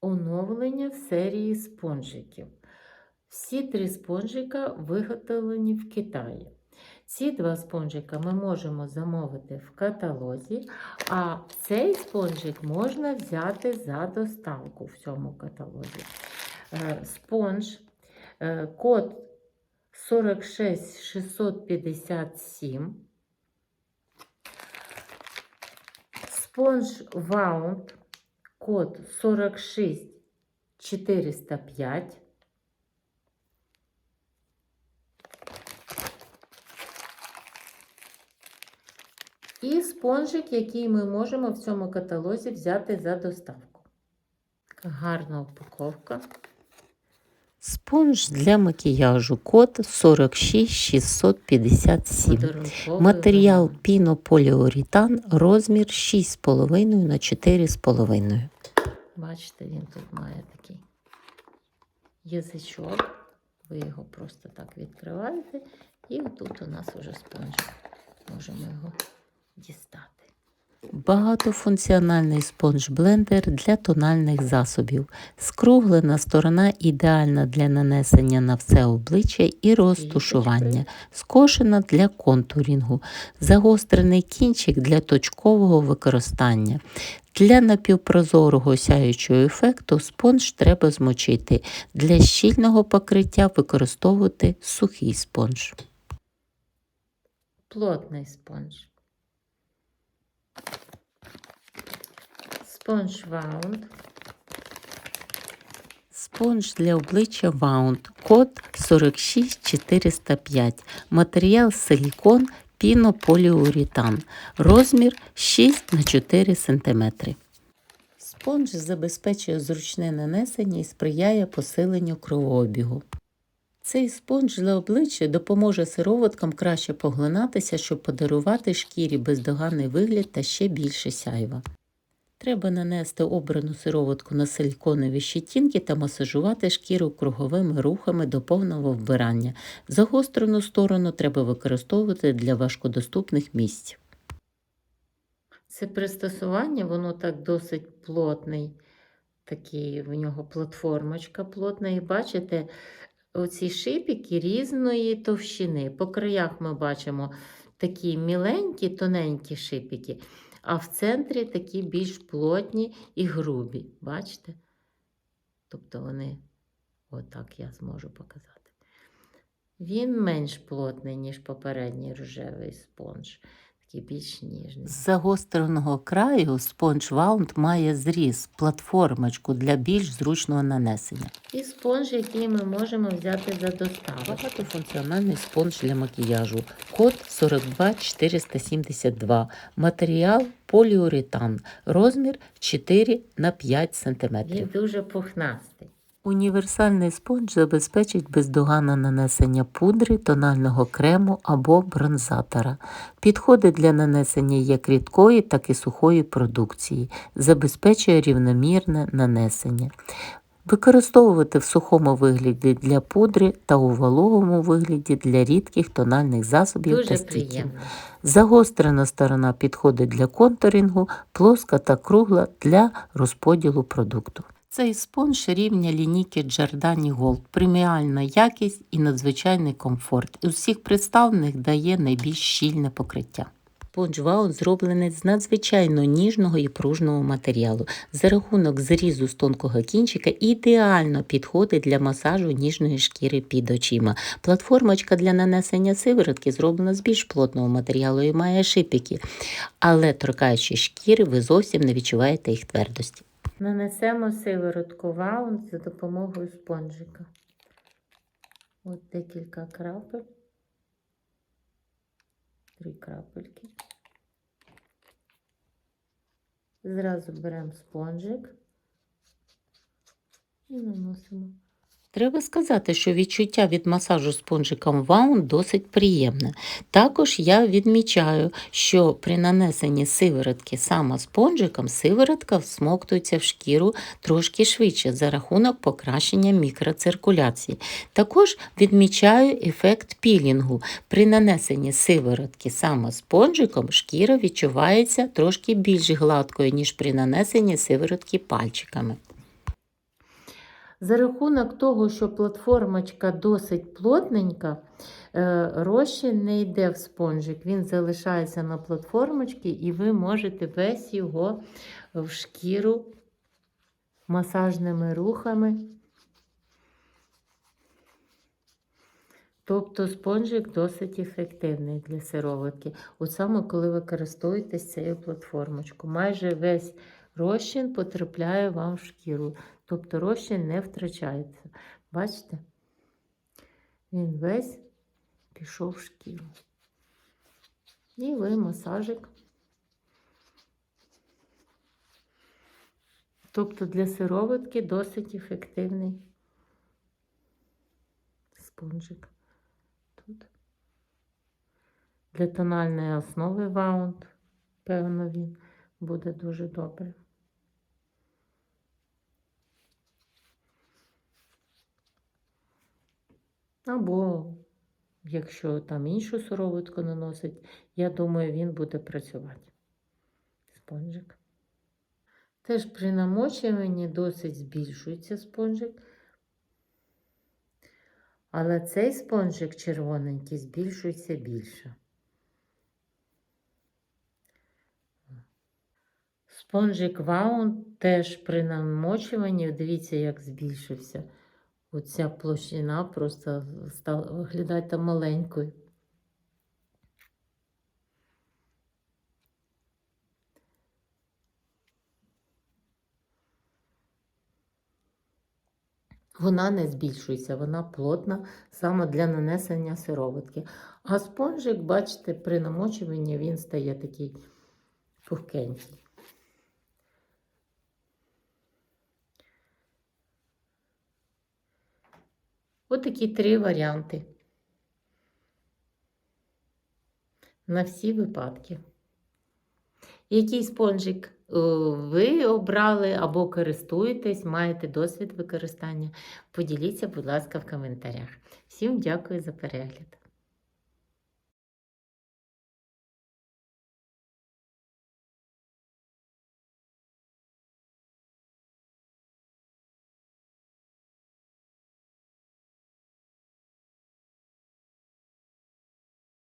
Оновлення в серії спонжиків. Всі три спонжика виготовлені в Китаї. Ці два спонжика ми можемо замовити в каталозі, а цей спонжик можна взяти за доставку в цьому каталозі. Е, Спонж, е, код 46657. Спонж Wound, код 46405. І спонжик, який ми можемо в цьому каталозі взяти за доставку. Гарна упаковка. Спонж для макіяжу код 46657. Подарунковий Матеріал варіант. пінополіуретан, розмір 6,5 на 4,5. Бачите, він тут має такий язичок. Ви його просто так відкриваєте, і тут у нас вже спонжик. Можемо його дістати. Багатофункціональний спонж-блендер для тональних засобів. Скруглена сторона ідеальна для нанесення на все обличчя і розтушування. Скошена для контурінгу. Загострений кінчик для точкового використання. Для напівпрозорого сяючого ефекту спонж треба змочити. Для щільного покриття використовувати сухий спонж. Плотний спонж. Спонж Wound. Спонж для обличчя Wound. Код 46405. Матеріал силікон пінополіуретан. Розмір 6 на 4 см. Спонж забезпечує зручне нанесення і сприяє посиленню кровообігу. Цей спонж для обличчя допоможе сироваткам краще поглинатися, щоб подарувати шкірі бездоганний вигляд та ще більше сяйва. Треба нанести обрану сироватку на силіконові щетінки та масажувати шкіру круговими рухами до повного вбирання. Загострену сторону треба використовувати для важкодоступних місць. Це пристосування, воно так досить плотний. Такий в нього платформочка плотна. І бачите, оці шипики різної товщини. По краях ми бачимо такі міленькі, тоненькі шипики, а в центрі такі більш плотні і грубі. Бачите? Тобто вони, отак я зможу показати. Він менш плотний, ніж попередній рожевий спонж, такий більш ніжний. З загостреного краю спонж Wound має зріз, платформочку для більш зручного нанесення. І спонж, який ми можемо взяти за доставку. Багатофункціональний спонж для макіяжу. Код 42472. Матеріал поліуретан. Розмір 4 на 5 см. Він дуже пухнастий. Універсальний спонж забезпечить бездоганне нанесення пудри, тонального крему або бронзатора. Підходить для нанесення як рідкої, так і сухої продукції. Забезпечує рівномірне нанесення. Використовувати в сухому вигляді для пудри та у вологому вигляді для рідких тональних засобів та Дуже стіків. приємно. Загострена сторона підходить для контурінгу, плоска та кругла для розподілу продукту. Цей спонж рівня лінійки Giordani Gold, преміальна якість і надзвичайний комфорт. Із всіх представлених дає найбільш щільне покриття. Спонж Wound зроблений з надзвичайно ніжного і пружного матеріалу. За рахунок зрізу з тонкого кінчика ідеально підходить для масажу ніжної шкіри під очима. Платформочка для нанесення сиворотки зроблена з більш плотного матеріалу і має шипики, але торкаючи шкіри, ви зовсім не відчуваєте їх твердості. Нанесемо сиворотку ваун за допомогою спонжика. От декілька крапель. Три крапельки. Зразу беремо спонжик і наносимо. Треба сказати, що відчуття від масажу спонжиком Wound досить приємне. Також я відмічаю, що при нанесенні сиворотки саме спонжиком сиворотка всмоктується в шкіру трошки швидше за рахунок покращення мікроциркуляції. Також відмічаю ефект пілінгу. При нанесенні сиворотки саме спонжиком шкіра відчувається трошки більш гладкою, ніж при нанесенні сиворотки пальчиками. За рахунок того, що платформочка досить плотненька, е, розчин не йде в спонжик. Він залишається на платформочці, і ви можете весь його в шкіру масажними рухами. Тобто спонжик досить ефективний для сироватки. От саме коли ви користуєтесь цією платформочкою. Майже весь розчин потрапляє вам в шкіру. Тобто розчин не втрачається. Бачите? Він весь пішов в шкіру. І ви масажик. Тобто для сироватки досить ефективний спонжик. Тут. Для тональної основи ваунд, певно, він буде дуже добре. Або, якщо там іншу сироватку наносить, я думаю, він буде працювати. Спонжик. Теж при намочуванні досить збільшується спонжик. Але цей спонжик червоненький збільшується більше. Спонжик Ваун теж при намочуванні, дивіться, як збільшився. Оця площина просто стала виглядати маленькою. Вона не збільшується, вона плотна саме для нанесення сироватки. А спонжик, бачите, при намочуванні він стає такий пухкенький. Отакі три варіанти. На всі випадки. Який спонжик е, ви обрали або користуєтесь, маєте досвід використання? Поділіться, будь ласка, в коментарях. Всім дякую за перегляд.